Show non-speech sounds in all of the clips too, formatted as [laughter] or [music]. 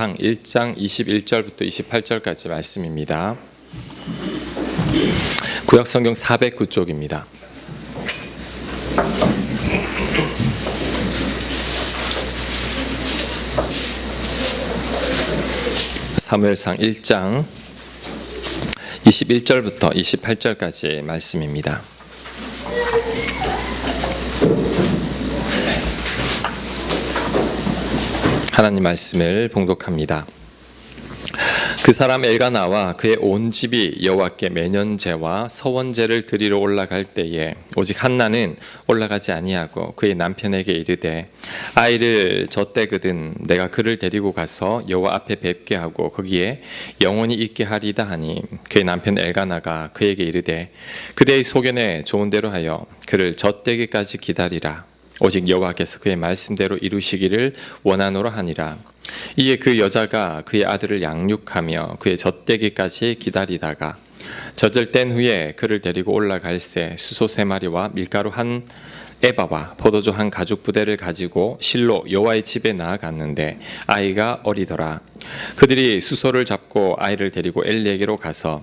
1장 21절부터 28절까지 말씀입니다. 구약 성경 409쪽입니다. 사무엘상 1장 21절부터 28절까지 말씀입니다. 하나님 말씀을 봉독합니다. 그 사람 엘가나와 그의 온 집이 여호와께 매년제와 서원제를 드리러 올라갈 때에 오직 한나는 올라가지 아니하고 그의 남편에게 이르되 아이를 젖대거든 내가 그를 데리고 가서 여호와 앞에 뵙게 하고 거기에 영원히 있게 하리다 하니 그의 남편 엘가나가 그에게 이르되 그대의 소견에 좋은 대로 하여 그를 젖대기까지 기다리라 오직 여호와께서 그의 말씀대로 이루시기를 원하노라 하니라. 이에 그 여자가 그의 아들을 양육하며 그의 젖대기까지 기다리다가 젖을 뗀 후에 그를 데리고 올라갈새 수소 세 마리와 밀가루 한 에바와 포도주 한 가죽 부대를 가지고 실로 여호와의 집에 나아갔는데 아이가 어리더라. 그들이 수소를 잡고 아이를 데리고 엘리에게로 가서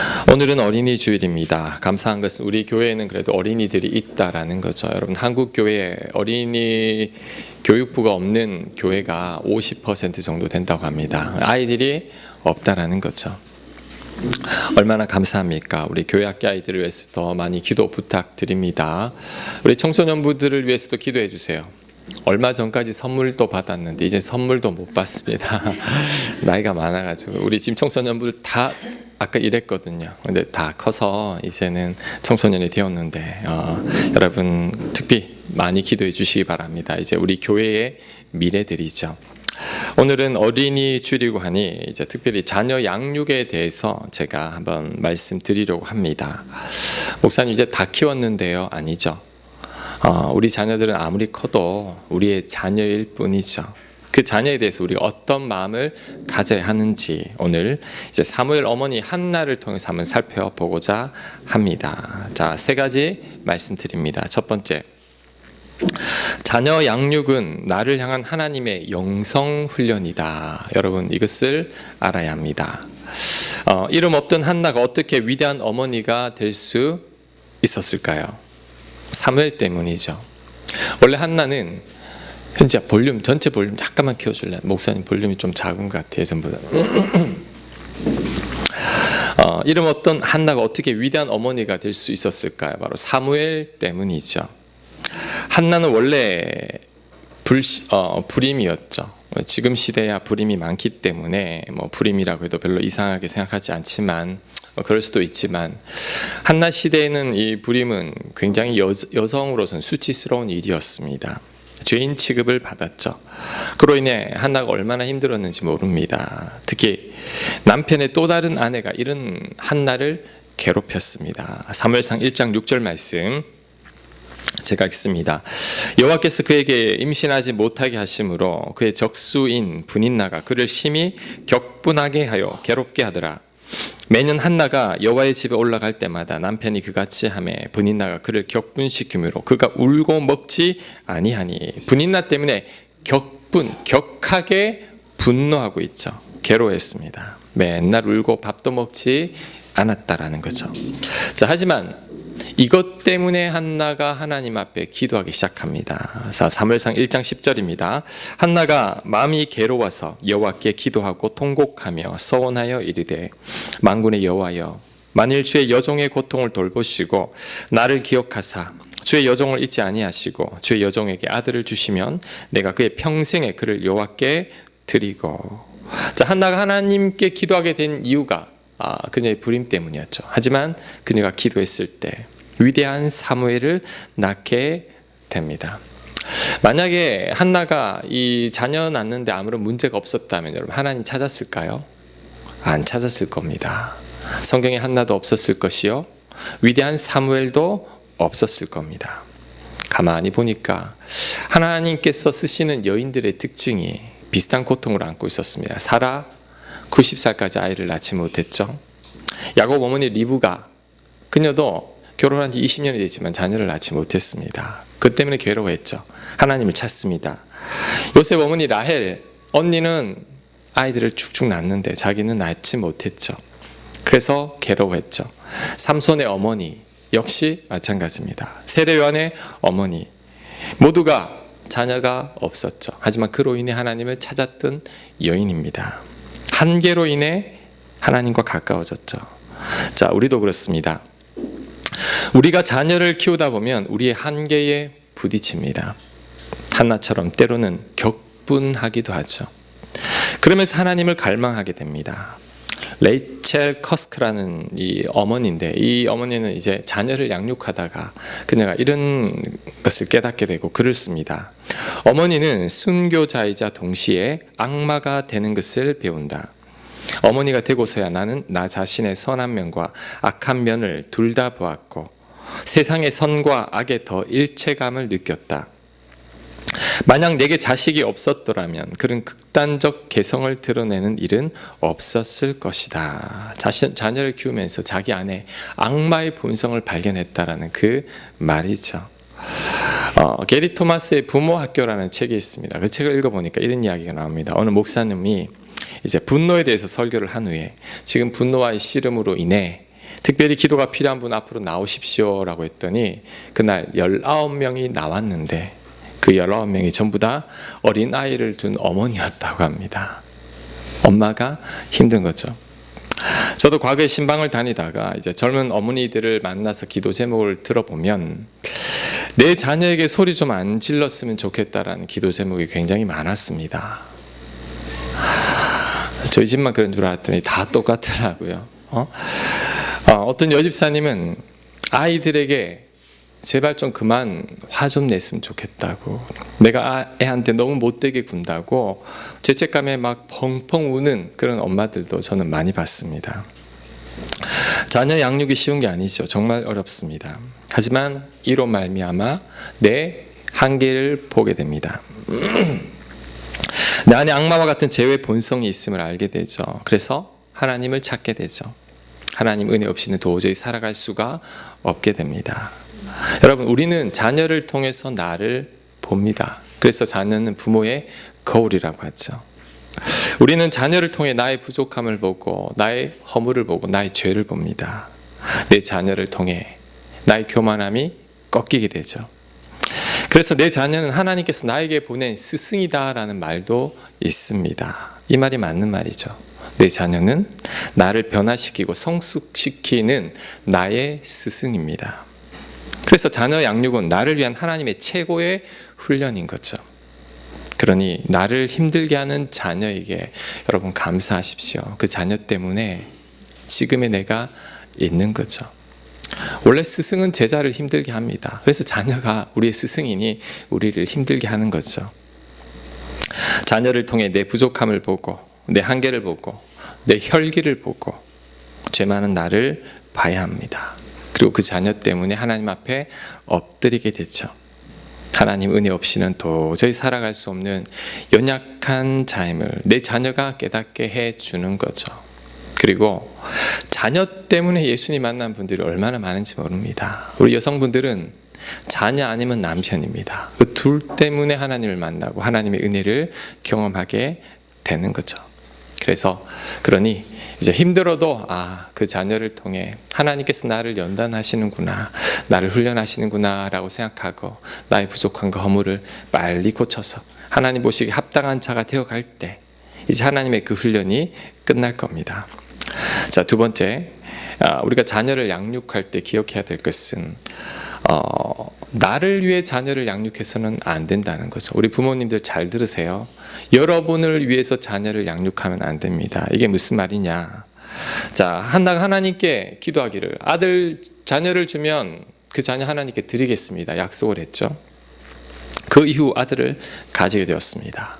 오늘은 어린이 주일입니다. 감사한 것은 우리 교회에는 그래도 어린이들이 있다라는 거죠. 여러분 한국 교회에 어린이 교육부가 없는 교회가 50% 정도 된다고 합니다. 아이들이 없다라는 거죠. 얼마나 감사합니까? 우리 교회 학교 아이들을 위해서 더 많이 기도 부탁드립니다. 우리 청소년부들을 위해서도 기도해 주세요. 얼마 전까지 선물도 받았는데 이제 선물도 못 받습니다. [laughs] 나이가 많아가지고 우리 지금 청소년부들 다 아까 이랬거든요. 근데 다 커서 이제는 청소년이 되었는데 어, 여러분 특히 많이 기도해 주시기 바랍니다. 이제 우리 교회의 미래들이죠. 오늘은 어린이 주일이고 하니 이제 특별히 자녀 양육에 대해서 제가 한번 말씀드리려고 합니다. 목사님 이제 다 키웠는데요, 아니죠? 어, 우리 자녀들은 아무리 커도 우리의 자녀일 뿐이죠. 그 자녀에 대해서 우리가 어떤 마음을 가져야 하는지 오늘 이제 사무엘 어머니 한나를 통해서 한번 살펴보고자 합니다. 자, 세 가지 말씀드립니다. 첫 번째. 자녀 양육은 나를 향한 하나님의 영성 훈련이다. 여러분 이것을 알아야 합니다. 어, 이름 없던 한나가 어떻게 위대한 어머니가 될 수 있었을까요? 사무엘 때문이죠. 원래 한나는 현재 볼륨 전체 볼륨 약간만 키워줄래? 목사님 볼륨이 좀 작은 것 같아 예전보다. [clears throat] 어, 이름 어떤 한나가 어떻게 위대한 어머니가 될 수 있었을까요? 바로 사무엘 때문이죠. 한나는 원래 불 어, 불임이었죠. 지금 시대야 불임이 많기 때문에 뭐 불임이라고 해도 별로 이상하게 생각하지 않지만 뭐 그럴 수도 있지만 한나 시대에는 이 불임은 굉장히 여, 여성으로서는 수치스러운 일이었습니다. 죄인 취급을 받았죠. 그로 인해 한나가 얼마나 힘들었는지 모릅니다. 특히 남편의 또 다른 아내가 이런 한나를 괴롭혔습니다. 사무엘상 1장 6절 말씀 제가 읽습니다. 여호와께서 그에게 임신하지 못하게 하심으로 그의 적수인 분인나가 그를 심히 격분하게 하여 괴롭게 하더라. 매년 한나가 여호와의 집에 올라갈 때마다 남편이 그같이 하매 분인나가 그를 격분시키므로 그가 울고 먹지 아니하니 분인나 때문에 격분 격하게 분노하고 있죠. 괴로워했습니다. 맨날 울고 밥도 먹지 않았다라는 거죠. 자 하지만 이것 때문에 한나가 하나님 앞에 기도하기 시작합니다. 자, 사무엘상 1장 10절입니다. 한나가 마음이 괴로워서 여호와께 기도하고 통곡하며 서원하여 이르되 만군의 여호와여 만일 주의 여종의 고통을 돌보시고 나를 기억하사 주의 여종을 잊지 아니하시고 주의 여종에게 아들을 주시면 내가 그의 평생에 그를 여호와께 드리고 자 한나가 하나님께 기도하게 된 이유가 아, 그녀의 불임 때문이었죠. 하지만 그녀가 기도했을 때 위대한 사무엘을 낳게 됩니다. 만약에 한나가 이 자녀 낳는데 아무런 문제가 없었다면 여러분 하나님 찾았을까요? 안 찾았을 겁니다. 성경에 한나도 없었을 것이요. 위대한 사무엘도 없었을 겁니다. 가만히 보니까 하나님께서 쓰시는 여인들의 특징이 비슷한 고통을 안고 있었습니다. 사라 90살까지 아이를 낳지 못했죠. 야곱 어머니 리브가 그녀도 결혼한 지 20년이 됐지만 자녀를 낳지 못했습니다. 그 때문에 괴로워했죠. 하나님을 찾습니다. 요셉 어머니 라헬 언니는 아이들을 쭉쭉 낳는데 자기는 낳지 못했죠. 그래서 괴로워했죠. 삼손의 어머니 역시 마찬가지입니다. 세례요한의 어머니 모두가 자녀가 없었죠. 하지만 그로 인해 하나님을 찾았던 여인입니다. 한계로 인해 하나님과 가까워졌죠. 자, 우리도 그렇습니다. 우리가 자녀를 키우다 보면 우리의 한계에 부딪힙니다. 한나처럼 때로는 격분하기도 하죠. 그러면서 하나님을 갈망하게 됩니다. 레이첼 커스크라는 이 어머니인데 이 어머니는 이제 자녀를 양육하다가 그녀가 이런 것을 깨닫게 되고 글을 씁니다. 어머니는 순교자이자 동시에 악마가 되는 것을 배운다. 어머니가 되고서야 나는 나 자신의 선한 면과 악한 면을 둘 다 보았고 세상의 선과 악에 더 일체감을 느꼈다. 만약 내게 자식이 없었더라면 그런 극단적 개성을 드러내는 일은 없었을 것이다. 자신 자녀를 키우면서 자기 안에 악마의 본성을 발견했다라는 그 말이죠. 어, 게리 토마스의 부모 학교라는 책이 있습니다. 그 책을 읽어보니까 이런 이야기가 나옵니다. 어느 목사님이 이제 분노에 대해서 설교를 한 후에 지금 분노와의 씨름으로 인해 특별히 기도가 필요한 분 앞으로 나오십시오라고 했더니 그날 19명이 나왔는데 그 19명이 전부 다 어린 아이를 둔 어머니였다고 합니다. 엄마가 힘든 거죠. 저도 과거에 신방을 다니다가 이제 젊은 어머니들을 만나서 기도 제목을 들어보면 내 자녀에게 소리 좀 안 질렀으면 좋겠다라는 기도 제목이 굉장히 많았습니다. 저희 집만 그런 줄 알았더니 다 똑같더라고요. 어? 어, 떤 여집사님은 아이들에게 제발 좀 그만 화 좀 냈으면 좋겠다고. 내가 애한테 너무 못되게 군다고 죄책감에 막 펑펑 우는 그런 엄마들도 저는 많이 봤습니다. 자녀 양육이 쉬운 게 아니죠. 정말 어렵습니다. 하지만 이로 말미암아 내 한계를 보게 됩니다. [clears throat] 내 안에 악마와 같은 죄의 본성이 있음을 알게 되죠. 그래서 하나님을 찾게 되죠. 하나님 은혜 없이는 도저히 살아갈 수가 없게 됩니다. 여러분, 우리는 자녀를 통해서 나를 봅니다. 그래서 자녀는 부모의 거울이라고 하죠. 우리는 자녀를 통해 나의 부족함을 보고 나의 허물을 보고 나의 죄를 봅니다. 내 자녀를 통해 나의 교만함이 꺾이게 되죠. 그래서 내 자녀는 하나님께서 나에게 보낸 스승이다라는 말도 있습니다. 이 말이 맞는 말이죠. 내 자녀는 나를 변화시키고 성숙시키는 나의 스승입니다. 그래서 자녀 양육은 나를 위한 하나님의 최고의 훈련인 거죠. 그러니 나를 힘들게 하는 자녀에게 여러분 감사하십시오. 그 자녀 때문에 지금의 내가 있는 거죠. 원래 스승은 제자를 힘들게 합니다. 그래서 자녀가 우리의 스승이니 우리를 힘들게 하는 거죠. 자녀를 통해 내 부족함을 보고 내 한계를 보고 내 혈기를 보고 죄 많은 나를 봐야 합니다. 그리고 그 자녀 때문에 하나님 앞에 엎드리게 되죠. 하나님 은혜 없이는 도저히 살아갈 수 없는 연약한 자임을 내 자녀가 깨닫게 해 주는 거죠. 그리고 자녀 때문에 예수님 만난 분들이 얼마나 많은지 모릅니다. 우리 여성분들은 자녀 아니면 남편입니다. 그 둘 때문에 하나님을 만나고 하나님의 은혜를 경험하게 되는 거죠. 그래서 그러니 이제 힘들어도 아, 그 자녀를 통해 하나님께서 나를 연단하시는구나. 나를 훈련하시는구나라고 생각하고 나의 부족한 거 허물을 빨리 고쳐서 하나님 보시기에 합당한 자가 되어 갈 때 이제 하나님의 그 훈련이 끝날 겁니다. 자, 두 번째. 아, 우리가 자녀를 양육할 때 기억해야 될 것은 어, 나를 위해 자녀를 양육해서는 안 된다는 거죠. 우리 부모님들 잘 들으세요. 여러분을 위해서 자녀를 양육하면 안 됩니다. 이게 무슨 말이냐? 자, 한나가 하나님께 기도하기를 아들 자녀를 주면 그 자녀 하나님께 드리겠습니다. 약속을 했죠. 그 이후 아들을 가지게 되었습니다.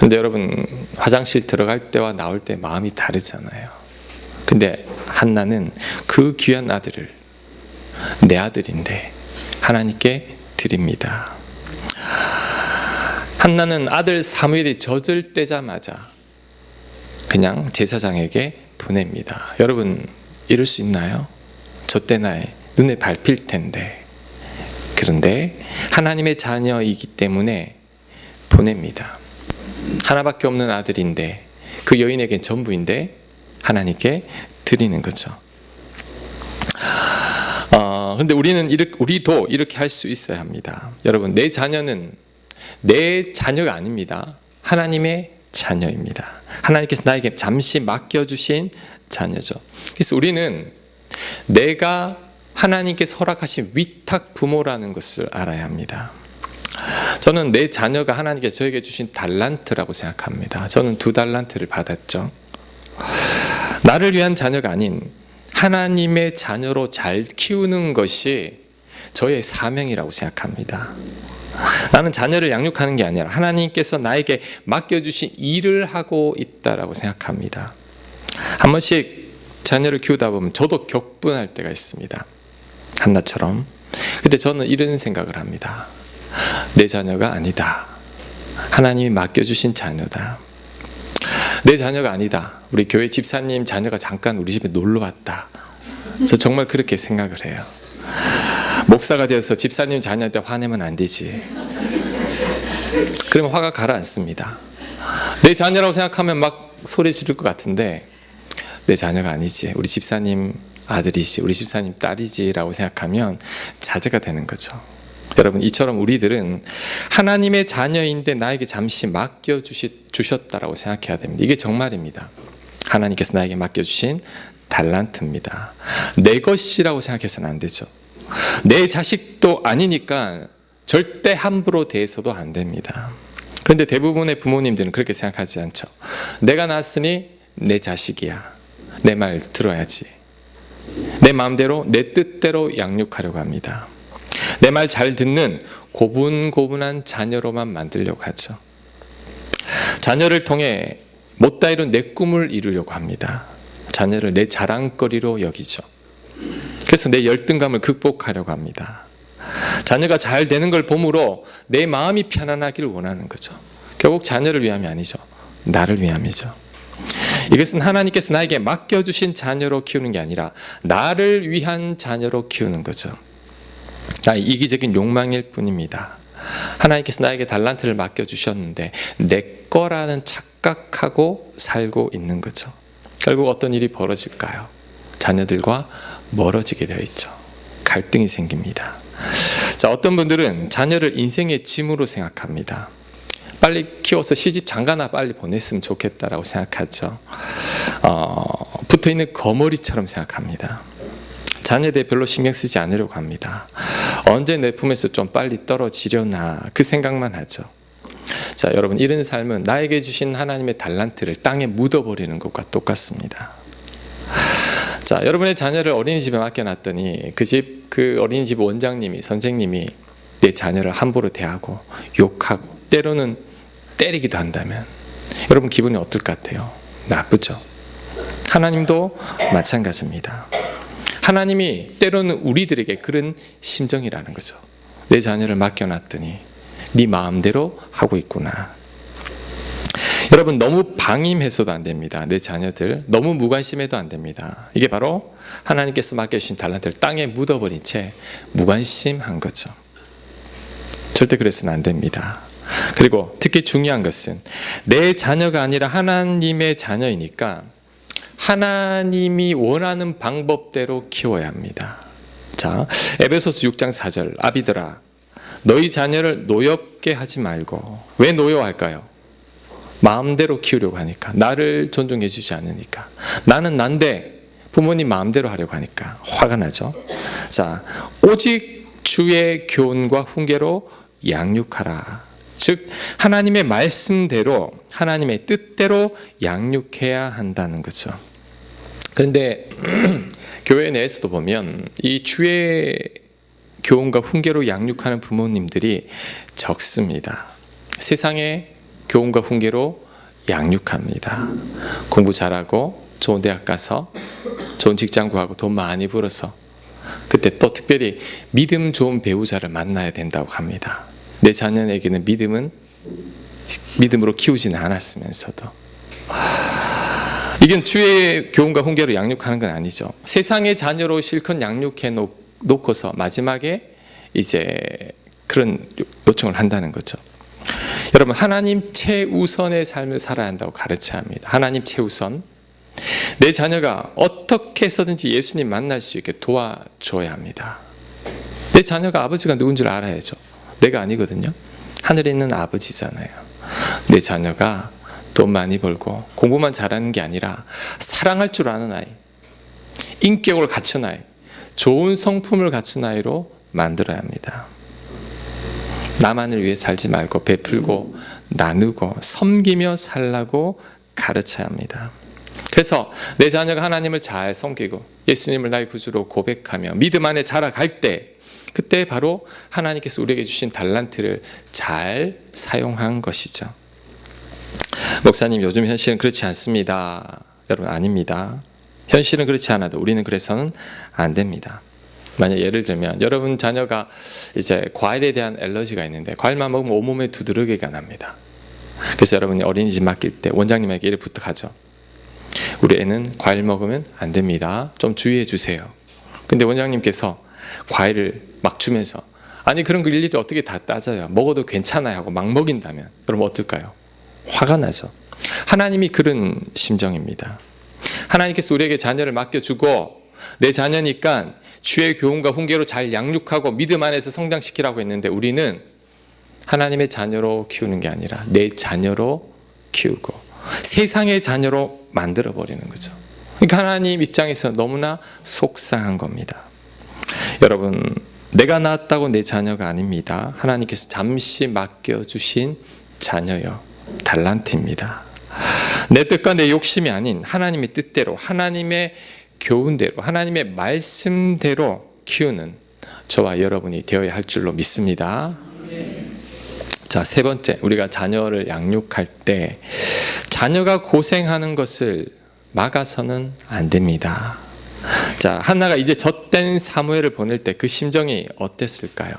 근데 여러분 화장실 들어갈 때와 나올 때 마음이 다르잖아요. 근데 한나는 그 귀한 아들을 내 아들인데 하나님께 드립니다. 한나는 아들 사무엘이 젖을 떼자마자 그냥 제사장에게 보냅니다. 여러분 이럴 수 있나요? 저 때나 눈에 밟힐 텐데. 그런데 하나님의 자녀이기 때문에 보냅니다. 하나밖에 없는 아들인데 그 여인에겐 전부인데 하나님께 드리는 거죠. 어, 근데 우리는 이렇게, 우리도 이렇게 할 수 있어야 합니다. 여러분, 내 자녀는 내 자녀가 아닙니다. 하나님의 자녀입니다. 하나님께서 나에게 잠시 맡겨주신 자녀죠. 그래서 우리는 내가 하나님께 허락하신 위탁 부모라는 것을 알아야 합니다. 저는 내 자녀가 하나님께서 저에게 주신 달란트라고 생각합니다. 저는 두 달란트를 받았죠. 나를 위한 자녀가 아닌 하나님의 자녀로 잘 키우는 것이 저의 사명이라고 생각합니다. 나는 자녀를 양육하는 게 아니라 하나님께서 나에게 맡겨주신 일을 하고 있다라고 생각합니다. 한 번씩 자녀를 키우다 보면 저도 격분할 때가 있습니다. 한나처럼. 근데 저는 이런 생각을 합니다. 내 자녀가 아니다. 하나님이 맡겨주신 자녀다. 내 자녀가 아니다. 우리 교회 집사님 자녀가 잠깐 우리 집에 놀러 왔다. 저 정말 그렇게 생각을 해요. 목사가 되어서 집사님 자녀한테 화내면 안 되지. 그러면 화가 가라앉습니다. 내 자녀라고 생각하면 막 소리 지를 것 같은데 내 자녀가 아니지. 우리 집사님 아들이지. 우리 집사님 딸이지라고 생각하면 자제가 되는 거죠. 여러분 이처럼 우리들은 하나님의 자녀인데 나에게 잠시 맡겨 주셨다라고 생각해야 됩니다. 이게 정말입니다. 하나님께서 나에게 맡겨 주신 달란트입니다. 내 것이라고 생각해서는 안 되죠. 내 자식도 아니니까 절대 함부로 대해서도 안 됩니다. 그런데 대부분의 부모님들은 그렇게 생각하지 않죠. 내가 낳았으니 내 자식이야. 내 말 들어야지. 내 마음대로 내 뜻대로 양육하려고 합니다. 내 말 잘 듣는 고분고분한 자녀로만 만들려고 하죠. 자녀를 통해 못다 이룬 내 꿈을 이루려고 합니다. 자녀를 내 자랑거리로 여기죠. 그래서 내 열등감을 극복하려고 합니다. 자녀가 잘 되는 걸 봄으로 내 마음이 편안하기를 원하는 거죠. 결국 자녀를 위함이 아니죠. 나를 위함이죠. 이것은 하나님께서 나에게 맡겨주신 자녀로 키우는 게 아니라 나를 위한 자녀로 키우는 거죠. 나의 이기적인 욕망일 뿐입니다. 하나님께서 나에게 달란트를 맡겨주셨는데 내 거라는 착각하고 살고 있는 거죠. 결국 어떤 일이 벌어질까요? 자녀들과 멀어지게 되어 있죠. 갈등이 생깁니다. 자, 어떤 분들은 자녀를 인생의 짐으로 생각합니다. 빨리 키워서 시집 장가나 빨리 보냈으면 좋겠다라고 생각하죠. 어, 붙어 있는 거머리처럼 생각합니다. 자녀에 대해 별로 신경 쓰지 않으려고 합니다. 언제 내 품에서 좀 빨리 떨어지려나 그 생각만 하죠. 자, 여러분 이런 삶은 나에게 주신 하나님의 달란트를 땅에 묻어버리는 것과 똑같습니다. 자, 여러분의 자녀를 어린이집에 맡겨놨더니 그 집, 그 어린이집 원장님이, 선생님이 내 자녀를 함부로 대하고 욕하고 때로는 때리기도 한다면 여러분 기분이 어떨 것 같아요? 나쁘죠. 하나님도 마찬가지입니다. 하나님이 때로는 우리들에게 그런 심정이라는 거죠. 내 자녀를 맡겨놨더니 네 마음대로 하고 있구나. 여러분 너무 방임해서도 안 됩니다. 내 자녀들 너무 무관심해도 안 됩니다. 이게 바로 하나님께서 맡겨주신 달란트를 땅에 묻어버린 채 무관심한 거죠. 절대 그래서는 안 됩니다. 그리고 특히 중요한 것은 내 자녀가 아니라 하나님의 자녀이니까 하나님이 원하는 방법대로 키워야 합니다. 자, 에베소서 6장 4절 아비들아 너희 자녀를 노엽게 하지 말고 왜 노여할까요? 마음대로 키우려고 하니까 나를 존중해 주지 않으니까 나는 난데 부모님 마음대로 하려고 하니까 화가 나죠. 자, 오직 주의 교훈과 훈계로 양육하라. 즉 하나님의 말씀대로 하나님의 뜻대로 양육해야 한다는 거죠. 그런데 [clears throat] 교회 내에서도 보면 이 주의 교훈과 훈계로 양육하는 부모님들이 적습니다. 세상에 교훈과 훈계로 양육합니다. 공부 잘하고 좋은 대학 가서 좋은 직장 구하고 돈 많이 벌어서 그때 또 특별히 믿음 좋은 배우자를 만나야 된다고 합니다. 내 자녀에게는 믿음은 믿음으로 키우지는 않았으면서도 이건 주의 교훈과 훈계로 양육하는 건 아니죠. 세상의 자녀로 실컷 양육해 놓- 놓고서 마지막에 이제 그런 요청을 한다는 거죠. 여러분 하나님 최우선의 삶을 살아야 한다고 가르쳐야 합니다. 하나님 최우선. 내 자녀가 어떻게 해서든지 예수님 만날 수 있게 도와줘야 합니다. 내 자녀가 아버지가 누군 줄 알아야죠. 내가 아니거든요. 하늘에 있는 아버지잖아요. 내 자녀가 돈 많이 벌고 공부만 잘하는 게 아니라 사랑할 줄 아는 아이, 인격을 갖춘 아이, 좋은 성품을 갖춘 아이로 만들어야 합니다. 나만을 위해 살지 말고 베풀고 나누고 섬기며 살라고 가르쳐야 합니다. 그래서 내 자녀가 하나님을 잘 섬기고 예수님을 나의 구주로 고백하며 믿음 안에 자라갈 때 그때 바로 하나님께서 우리에게 주신 달란트를 잘 사용한 것이죠. 목사님 요즘 현실은 그렇지 않습니다. 여러분 아닙니다. 현실은 그렇지 않아도 우리는 그래서는 안 됩니다. 만약 예를 들면 여러분 자녀가 이제 과일에 대한 알러지가 있는데 과일만 먹으면 온몸에 두드러기가 납니다. 그래서 여러분이 어린이집 맡길 때 원장님에게 이를 부탁하죠. 우리 애는 과일 먹으면 안 됩니다. 좀 주의해 주세요. 근데 원장님께서 과일을 막 주면서 아니 그런 거 일일이 어떻게 다 따져요. 먹어도 괜찮아요 하고 막 먹인다면 그럼 어떨까요? 화가 나죠. 하나님이 그런 심정입니다. 하나님께서 우리에게 자녀를 맡겨주고 내 자녀니까 주의 교훈과 훈계로 잘 양육하고 믿음 안에서 성장시키라고 했는데 우리는 하나님의 자녀로 키우는 게 아니라 내 자녀로 키우고 세상의 자녀로 만들어 버리는 거죠. 그러니까 하나님 입장에서 너무나 속상한 겁니다. 여러분, 내가 낳았다고 내 자녀가 아닙니다. 하나님께서 잠시 맡겨 주신 자녀요. 달란트입니다. 내 뜻과 내 욕심이 아닌 하나님의 뜻대로, 하나님의 교훈대로, 하나님의 말씀대로 키우는 저와 여러분이 되어야 할 줄로 믿습니다. 자, 세 번째, 우리가 자녀를 양육할 때 자녀가 고생하는 것을 막아서는 안 됩니다. 자, 한나가 이제 젖된 사무엘을 보낼 때 그 심정이 어땠을까요?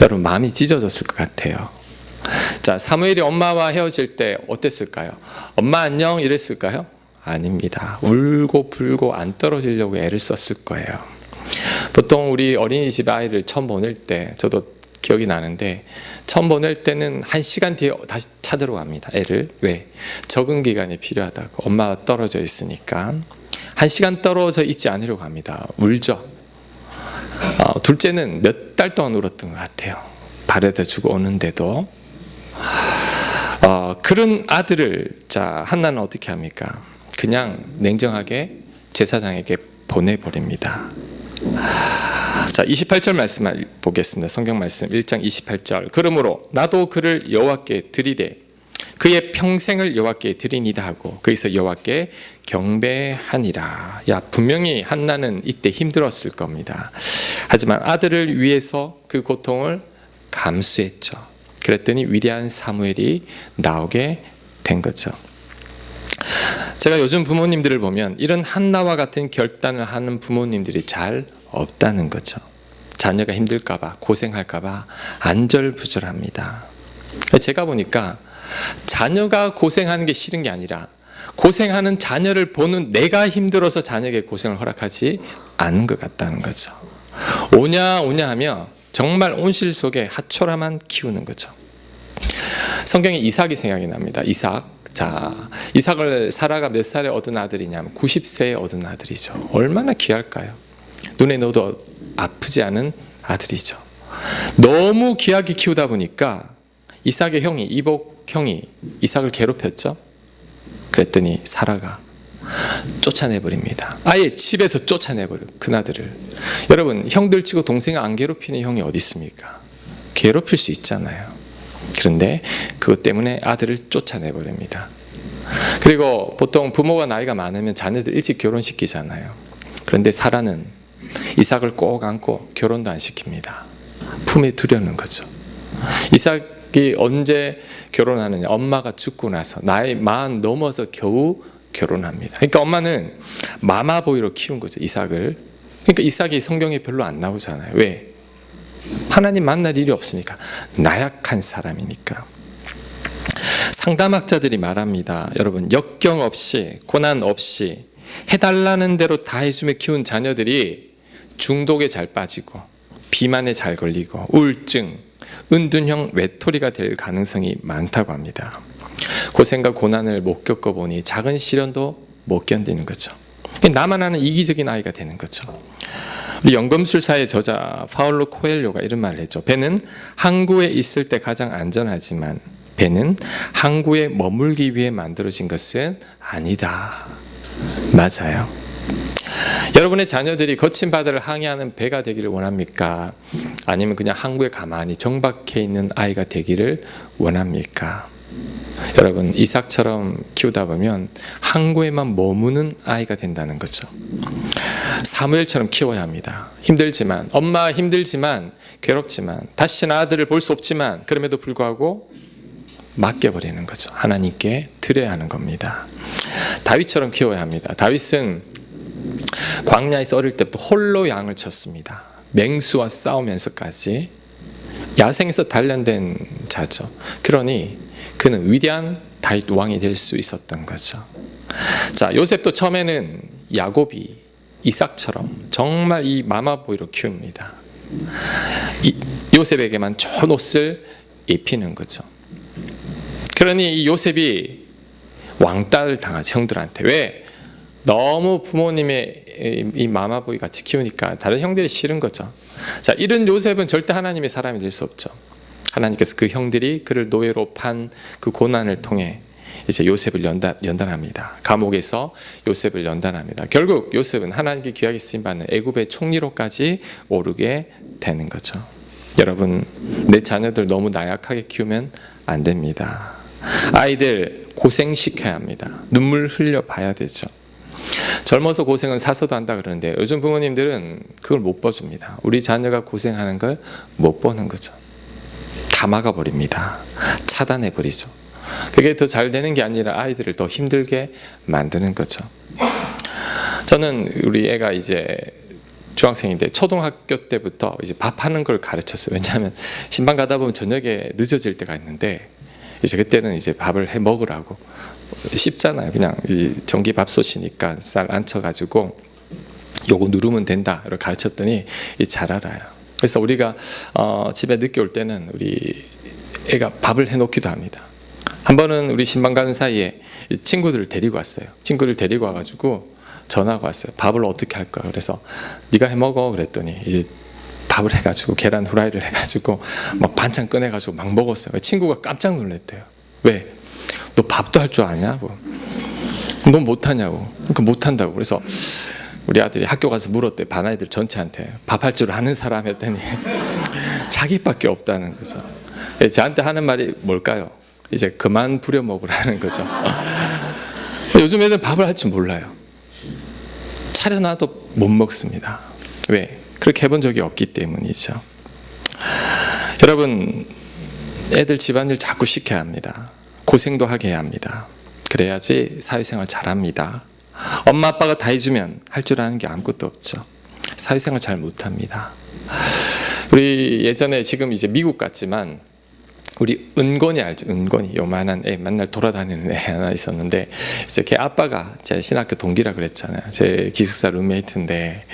여러분 마음이 찢어졌을 것 같아요. 자, 사무엘이 엄마와 헤어질 때 어땠을까요? 엄마 안녕 이랬을까요? 아닙니다. 울고 불고 안 떨어지려고 애를 썼을 거예요. 보통 우리 어린이집 아이를 처음 보낼 때 저도 기억이 나는데 처음 보낼 때는 한 시간 뒤에 다시 찾으러 갑니다. 애를 왜 적응 기간이 필요하다고 엄마가 떨어져 있으니까 한 시간 떨어져 있지 않으려고 합니다. 울죠. 어, 둘째는 몇 달 동안 울었던 것 같아요. 바래다 주고 오는데도 어, 그런 아들을 자 한나는 어떻게 합니까? 그냥 냉정하게 제사장에게 보내버립니다. 자, 28절 말씀 보겠습니다. 성경 말씀 1장 28절. 그러므로 나도 그를 여호와께 드리되 그의 평생을 여호와께 드리니다 하고 거기서 여호와께 경배하니라. 야, 분명히 한나는 이때 힘들었을 겁니다. 하지만 아들을 위해서 그 고통을 감수했죠. 그랬더니 위대한 사무엘이 나오게 된 거죠. 제가 요즘 부모님들을 보면 이런 한나와 같은 결단을 하는 부모님들이 잘 없다는 거죠. 자녀가 힘들까봐, 고생할까봐 안절부절합니다. 제가 보니까 자녀가 고생하는 게 싫은 게 아니라 고생하는 자녀를 보는 내가 힘들어서 자녀에게 고생을 허락하지 않은 것 같다는 거죠. 오냐 오냐 하며 정말 온실 속에 하초라만 키우는 거죠. 성경에 이삭이 생각이 납니다. 이삭. 자, 이삭을 사라가 몇 살에 얻은 아들이냐면 90세에 얻은 아들이죠. 얼마나 귀할까요? 눈에 넣어도 아프지 않은 아들이죠. 너무 귀하게 키우다 보니까 이삭의 형이 이복 형이 이삭을 괴롭혔죠. 그랬더니 사라가 쫓아내 버립니다. 아예 집에서 쫓아내 버려 그 아들을. 여러분 형들 치고 동생 안 괴롭히는 형이 어디 있습니까? 괴롭힐 수 있잖아요. 그런데 그것 때문에 아들을 쫓아내 버립니다. 그리고 보통 부모가 나이가 많으면 자녀들 일찍 결혼시키잖아요. 그런데 사라는 이삭을 꼭 안고 결혼도 안 시킵니다. 품에 두려는 거죠. 이삭이 언제 결혼하느냐? 엄마가 죽고 나서 나이 만 넘어서 겨우 결혼합니다. 그러니까 엄마는 마마보이로 키운 거죠. 이삭을. 그러니까 이삭이 성경에 별로 안 나오잖아요. 왜? 하나님 만날 일이 없으니까 나약한 사람이니까. 상담학자들이 말합니다. 여러분 역경 없이 고난 없이 해달라는 대로 다 해주며 키운 자녀들이 중독에 잘 빠지고 비만에 잘 걸리고 우울증, 은둔형 외톨이가 될 가능성이 많다고 합니다. 고생과 고난을 못 겪어보니 작은 시련도 못 견디는 거죠. 나만 아는 이기적인 아이가 되는 거죠. 우리 연금술사의 저자 파울로 코엘료가 이런 말을 했죠. 배는 항구에 있을 때 가장 안전하지만 배는 항구에 머물기 위해 만들어진 것은 아니다. 맞아요. 여러분의 자녀들이 거친 바다를 항해하는 배가 되기를 원합니까? 아니면 그냥 항구에 가만히 정박해 있는 아이가 되기를 원합니까? 여러분 이삭처럼 키우다 보면 항구에만 머무는 아이가 된다는 거죠. 사무엘처럼 키워야 합니다. 힘들지만 엄마 힘들지만 괴롭지만 다시는 아들을 볼 수 없지만 그럼에도 불구하고 맡겨버리는 거죠. 하나님께 드려야 하는 겁니다. 다윗처럼 키워야 합니다. 다윗은 광야에서 어릴 때부터 홀로 양을 쳤습니다. 맹수와 싸우면서까지 야생에서 단련된 자죠. 그러니 그는 위대한 다윗 왕이 될 수 있었던 거죠. 자, 요셉도 처음에는 야곱이 이삭처럼 정말 이 마마보이로 키웁니다. 이, 요셉에게만 좋은 옷을 입히는 거죠. 그러니 이 요셉이 왕따를 당하죠 형들한테 왜 너무 부모님의 이 마마보이 같이 키우니까 다른 형들이 싫은 거죠. 자 이런 요셉은 절대 하나님의 사람이 될 수 없죠. 하나님께서 그 형들이 그를 노예로 판 그 고난을 통해 이제 요셉을 연단, 연단합니다. 감옥에서 요셉을 연단합니다. 결국 요셉은 하나님께 귀하게 쓰임 받는 애굽의 총리로까지 오르게 되는 거죠. 여러분 내 자녀들 너무 나약하게 키우면 안 됩니다. 아이들 고생시켜야 합니다. 눈물 흘려 봐야 되죠. 젊어서 고생은 사서도 한다 그러는데 요즘 부모님들은 그걸 못 봐줍니다. 우리 자녀가 고생하는 걸 못 보는 거죠. 다 막아버립니다. 차단해버리죠. 그게 더 잘 되는 게 아니라 아이들을 더 힘들게 만드는 거죠. 저는 우리 애가 이제 중학생인데 초등학교 때부터 이제 밥하는 걸 가르쳤어요. 왜냐하면 신방 가다 보면 저녁에 늦어질 때가 있는데 이제 그때는 이제 밥을 해 먹으라고 쉽잖아요. 그냥 이 전기 밥솥이니까 쌀 안쳐가지고 요거 누르면 된다. 이렇게 가르쳤더니 잘 알아요. 그래서 우리가 어, 집에 늦게 올 때는 우리 애가 밥을 해놓기도 합니다. 한 번은 우리 신방 가는 사이에 친구들을 데리고 왔어요. 친구를 데리고 와가지고 전화가 왔어요. 밥을 어떻게 할 거야? 그래서 네가 해 먹어. 그랬더니 이제 밥을 해가지고 계란 후라이를 해가지고 막 반찬 꺼내가지고 막 먹었어요. 친구가 깜짝 놀랐대요. 왜? 너 밥도 할 줄 아냐고. 너 못하냐고. 그러니까 못한다고. 그래서 우리 아들이 학교 가서 물었대. 반 아이들 전체한테 밥할 줄 아는 사람 했더니 [laughs] 자기밖에 없다는 거죠. 저한테 하는 말이 뭘까요? 이제 그만 부려 먹으라는 거죠. [laughs] 요즘 애들 밥을 할 줄 몰라요. 차려놔도 못 먹습니다. 왜? 그렇게 해본 적이 없기 때문이죠. 여러분, 애들 집안일 자꾸 시켜야 합니다. 고생도 하게 해야 합니다. 그래야지 사회생활 잘합니다. 엄마 아빠가 다 해주면 할 줄 아는 게 아무것도 없죠. 사회생활 잘 못합니다. 우리 예전에 지금 이제 미국 갔지만 우리 은건이 알죠? 은건이 요만한 애 맨날 돌아다니는 애 하나 있었는데 이제 걔 아빠가 제 신학교 동기라 그랬잖아요. 제 기숙사 룸메이트인데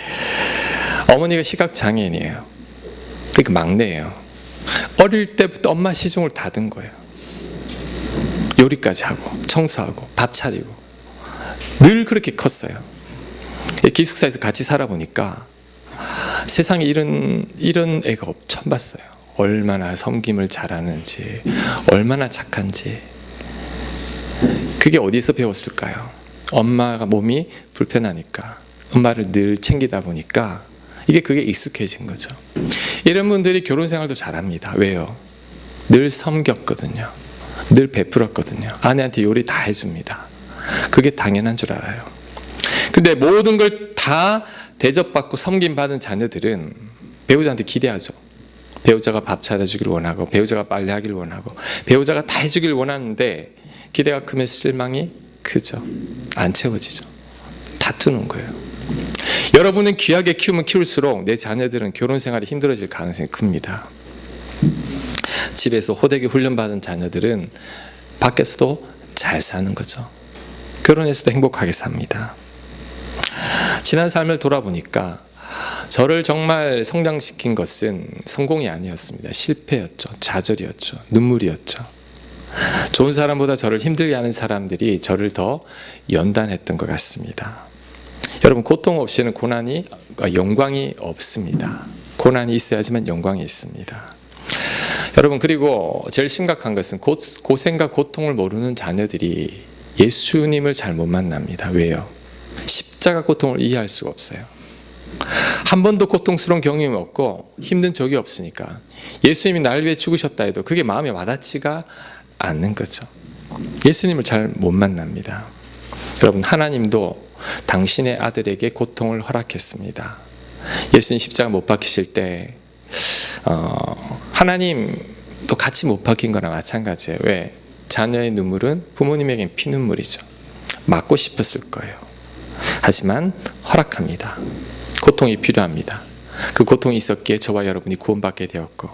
어머니가 시각 장애인이에요. 그러니까 막내예요. 어릴 때부터 엄마 시중을 다 든 거예요. 요리까지 하고 청소하고 밥 차리고 늘 그렇게 컸어요. 기숙사에서 같이 살아보니까 세상에 이런 이런 애가 처음 봤어요. 얼마나 섬김을 잘하는지, 얼마나 착한지. 그게 어디서 배웠을까요? 엄마가 몸이 불편하니까 엄마를 늘 챙기다 보니까 이게 그게 익숙해진 거죠. 이런 분들이 결혼 생활도 잘합니다. 왜요? 늘 섬겼거든요. 늘 베풀었거든요. 아내한테 요리 다 해줍니다. 그게 당연한 줄 알아요. 근데 모든 걸다다 대접받고 섬김 받은 자녀들은 배우자한테 기대하죠. 배우자가 밥 차려주길 원하고 배우자가 빨래하길 원하고 배우자가 다 해주길 원하는데 기대가 크면 실망이 크죠. 안 채워지죠. 다투는 거예요. 여러분은 귀하게 키우면 키울수록 내 자녀들은 결혼 생활이 힘들어질 가능성이 큽니다. 집에서 호되게 훈련받은 자녀들은 밖에서도 잘 사는 거죠. 결혼해서도 행복하게 삽니다. 지난 삶을 돌아보니까 저를 정말 성장시킨 것은 성공이 아니었습니다. 실패였죠. 좌절이었죠. 눈물이었죠. 좋은 사람보다 저를 힘들게 하는 사람들이 저를 더 연단했던 것 같습니다. 여러분 고통 없이는 고난이 아, 영광이 없습니다. 고난이 있어야지만 영광이 있습니다. 여러분 그리고 제일 심각한 것은 고, 고생과 고통을 모르는 자녀들이 예수님을 잘 못 만납니다. 왜요? 십자가 고통을 이해할 수가 없어요. 한 번도 고통스러운 경험이 없고 힘든 적이 없으니까 예수님이 나를 위해 죽으셨다 해도 그게 마음에 와닿지가 않는 거죠. 예수님을 잘 못 만납니다. 여러분 하나님도 당신의 아들에게 고통을 허락했습니다. 예수님 십자가 못 박히실 때 어, 하나님도 같이 못 박힌 거나 마찬가지예요. 왜? 자녀의 눈물은 부모님에겐 피눈물이죠. 맞고 싶었을 거예요. 하지만 허락합니다. 고통이 필요합니다. 그 고통이 있었기에 저와 여러분이 구원받게 되었고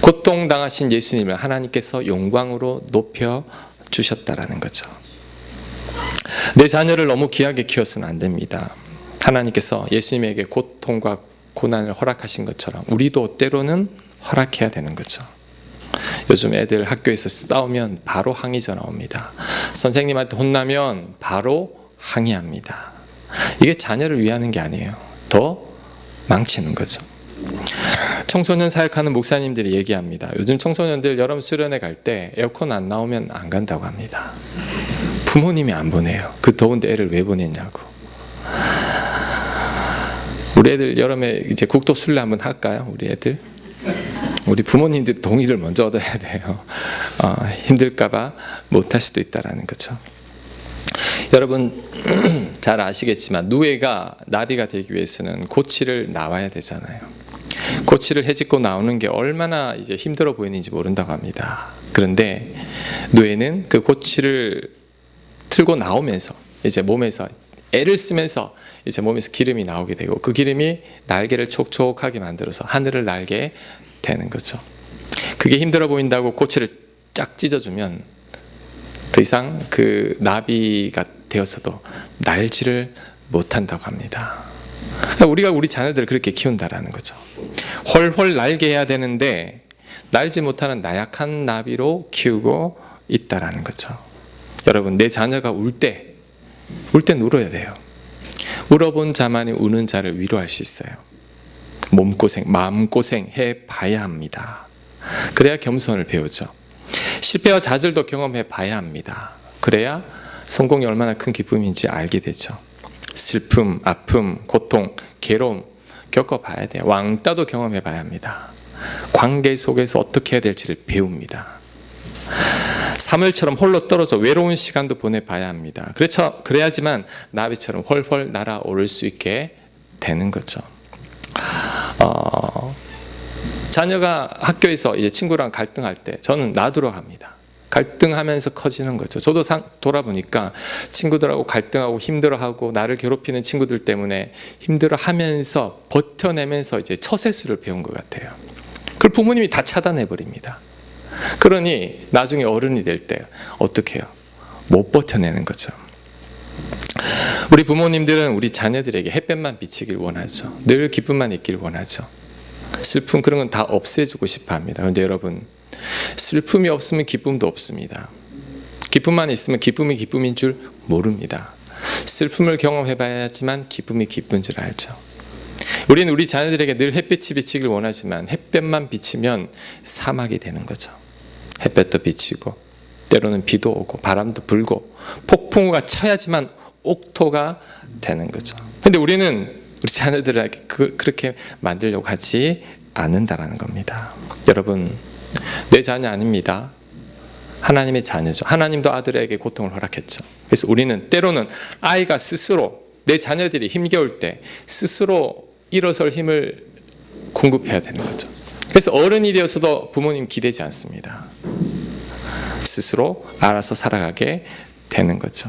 고통 당하신 예수님을 하나님께서 영광으로 높여 주셨다라는 거죠. 내 자녀를 너무 귀하게 키워서는 안 됩니다. 하나님께서 예수님에게 고통과 고난을 허락하신 것처럼 우리도 때로는 허락해야 되는 거죠. 요즘 애들 학교에서 싸우면 바로 항의 전화 옵니다. 선생님한테 혼나면 바로 항의합니다. 이게 자녀를 위하는 게 아니에요. 더 망치는 거죠. 청소년 사역하는 목사님들이 얘기합니다. 요즘 청소년들 여름 수련회 갈 때 에어컨 안 나오면 안 간다고 합니다. 부모님이 안 보내요. 그 더운데 애를 왜 보냈냐고. 우리 애들 여름에 이제 국도 순례 한번 할까요? 우리 애들? 우리 부모님들 동의를 먼저 얻어야 돼요. 어, 힘들까봐 못할 수도 있다라는 거죠. 여러분 [clears throat] 잘 아시겠지만 누에가 나비가 되기 위해서는 고치를 나와야 되잖아요. 고치를 해짓고 나오는 게 얼마나 이제 힘들어 보이는지 모른다고 합니다. 그런데 누에는 그 고치를 틀고 나오면서 이제 몸에서 애를 쓰면서 이제 몸에서 기름이 나오게 되고 그 기름이 날개를 촉촉하게 만들어서 하늘을 날게 되는 거죠. 그게 힘들어 보인다고 고치를 쫙 찢어주면 더 이상 그 나비가 되어서도 날지를 못한다고 합니다. 그러니까 우리가 우리 자녀들을 그렇게 키운다라는 거죠. 헐헐 날게 해야 되는데 날지 못하는 나약한 나비로 키우고 있다라는 거죠. 여러분 내 자녀가 울 때 울 때 울어야 돼요. 울어본 자만이 우는 자를 위로할 수 있어요. 몸고생, 마음고생 해 봐야 합니다. 그래야 겸손을 배우죠. 실패와 좌절도 경험해 봐야 합니다. 그래야 성공이 얼마나 큰 기쁨인지 알게 되죠. 슬픔, 아픔, 고통, 괴로움 겪어봐야 돼요. 왕따도 경험해 봐야 합니다. 관계 속에서 어떻게 해야 될지를 배웁니다. 사물처럼 홀로 떨어져 외로운 시간도 보내봐야 합니다. 그렇죠. 그래야지만 나비처럼 훨훨 날아오를 수 있게 되는 거죠. 어, 자녀가 학교에서 이제 친구랑 갈등할 때 저는 놔두러 갑니다. 갈등하면서 커지는 거죠. 저도 상, 돌아보니까 친구들하고 갈등하고 힘들어하고 나를 괴롭히는 친구들 때문에 힘들어하면서 버텨내면서 이제 처세술을 배운 것 같아요. 그걸 부모님이 다 차단해 버립니다. 그러니 나중에 어른이 될 때 어떻게 해요? 못 버텨내는 거죠. 우리 부모님들은 우리 자녀들에게 햇볕만 비치길 원하죠. 늘 기쁨만 있길 원하죠. 슬픔 그런 건 다 없애주고 싶어 합니다. 그런데 여러분, 슬픔이 없으면 기쁨도 없습니다. 기쁨만 있으면 기쁨이 기쁨인 줄 모릅니다. 슬픔을 경험해 봐야지만 기쁨이 기쁜 줄 알죠. 우리는 우리 자녀들에게 늘 햇빛이 비치길 원하지만 햇볕만 비치면 사막이 되는 거죠. 햇볕도 비치고 때로는 비도 오고 바람도 불고 폭풍우가 쳐야지만 옥토가 되는 거죠. 근데 우리는 우리 자녀들에게 그, 그렇게 만들려고 하지 않는다라는 겁니다. 여러분, 내 자녀 아닙니다. 하나님의 자녀죠. 하나님도 아들에게 고통을 허락했죠. 그래서 우리는 때로는 아이가 스스로 내 자녀들이 힘겨울 때 스스로 일어설 힘을 공급해야 되는 거죠. 그래서 어른이 되어서도 부모님 기대지 않습니다. 스스로 알아서 살아가게 되는 거죠.